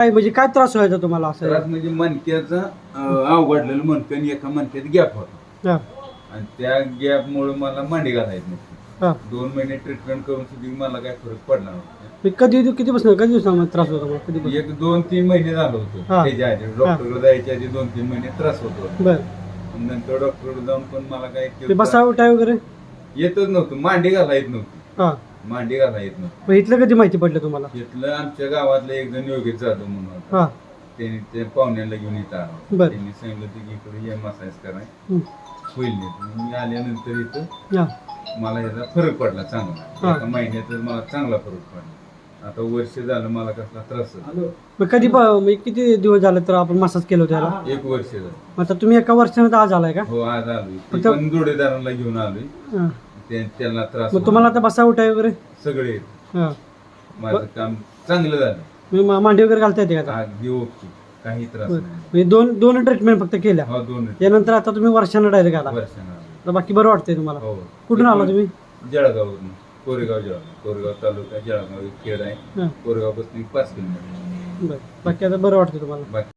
काय म्हणजे काय त्रास व्हायचा तुम्हाला असं? त्रास म्हणजे मणक्याचा अं, अवघडलेलं मणकं आणि एका मणक्यात गॅप होता. हा. आणि त्या गॅपमुळे मला मांडी घालायची नाही हा. दोन महिने ट्रीटमेंट करून सुद्धा मला काय फरक पडला नव्हता. मी कधी किती बसणार कधी दिवसामध्ये त्रास होता कधी एक दोन तीन महिने झालं होतं. हा. त्याच्या आधी डॉक्टर जायच्या आधी दोन तीन महिने त्रास होतो बर. नंतर डॉक्टर जाऊन पण मला काय ते केलं- बसा उठाय वगैरे? येतच नव्हतं मांडी घाला येत नव्हती. हा. मांडी घाला येत नव्हती. मग इथलं कधी माहिती पडलं तुम्हाला? इथलं आमच्या गावातलं एक जण योगेश जाधव म्हणून होता. हा. त्यांनी ते पाहुण्याला घेऊन इथं आलो बर. त्यांनी सांगितलं होतं की इकडे ये मसाज कराय हम्म. होईल नाही मी आल्यानंतर इथं हा. मला याचा फरक पडला चांगला. हा. एका महिन्यातच मला चांगला फरक पडला. आता वर्ष झालं मला कसला त्रास होता. मग कधी प- म्हणजे किती दिवस झाले तर आपण मसाज केलं होतं त्याला एक वर्ष झालं. आता तुम्ही एका वर्षानं तर आज आलाय का? हो आज आलोय. ते फक्त- पण जोडीदारांना घेऊन आलोय. हा. ते- त्यांना त्रास मग तुम्हाला आता बसा उठाय वगैरे. सगळे. हा. माझं काम चांगलं झालं. मा- मांडी वगैरे घालता येते का आता? ओके काही त्रास बरं. नाही. म्हणजे दोन दोन ट्रीटमेंट फक्त केल्या. हो दोन त्यानंतर आता तुम्ही वर्षानं डायरेक्ट आला. वर्षांना तर बाकी बरं वाटतंय तुम्हाला? हो. कुठून आला तुम्ही? जळगाववरून कोरेगाव जळगाव. कोरेगाव तालुका जळगाव एक खेड आहे. हा. कोरेगावपासून पाच किलोमीटर. बरं. बाकी आता बरं वाटतंय तुम्हाला? बाकी